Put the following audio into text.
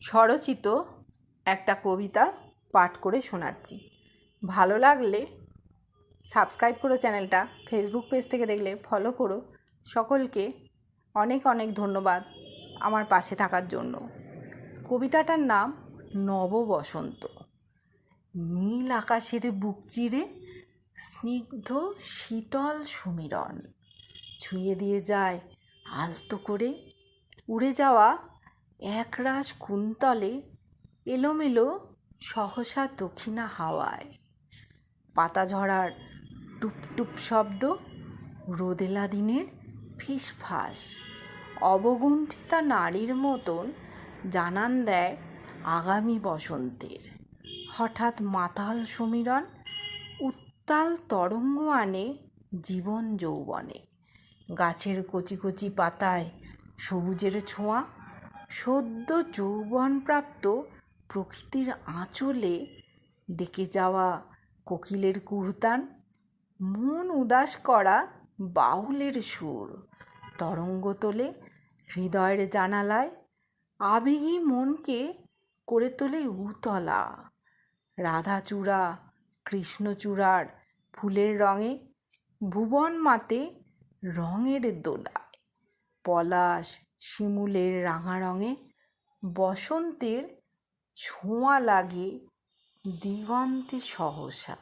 স্বরচিত একটা কবিতা পাঠ করে শোনাচ্ছি। ভালো লাগলে সাবস্ক্রাইব করো চ্যানেলটা, ফেসবুক পেজ থেকে দেখলে ফলো করো। সকলকে অনেক অনেক ধন্যবাদ আমার পাশে থাকার জন্য। কবিতাটার নাম নব বসন্ত নীল আকাশের বুক চিরে স্নিগ্ধ শীতল সমীরণ। ছুঁয়ে দিয়ে যায় আলতো করে উড়ে যাওয়া একরাশ কুন্তলে এলোমেলো সহসা দক্ষিণা হাওয়ায়। পাতা ঝরার টুপটুপ শব্দ রোদেলা দিনের ফিসফাস। অবগুণ্ঠিতা নারীর মতন জানান দেয় আগামী বসন্তের। হঠাৎ মাতাল সমীরণ উত্তাল তরঙ্গ আনে জীবন যৌবনে। গাছের কচি কচি পাতায় সবুজের ছোঁয়া সদ্য যৌবনপ্রাপ্ত প্রকৃতির আঁচলে ডেকে যাওয়া কোকিলের কুহতান, মন উদাস করা বাউলের সুর। তরঙ্গ তোলে হৃদয়ের জানালায়, আবেগী মনকে করে তোলে উতলা। রাধাচূড়া, কৃষ্ণচূড়ার ফুলের রঙে ভুবন মাতে রঙের দোলায়। পলাশ শিমুলের রাঙা রঙে বসন্তের ছোঁয়া লাগে দিগন্তে সহসা।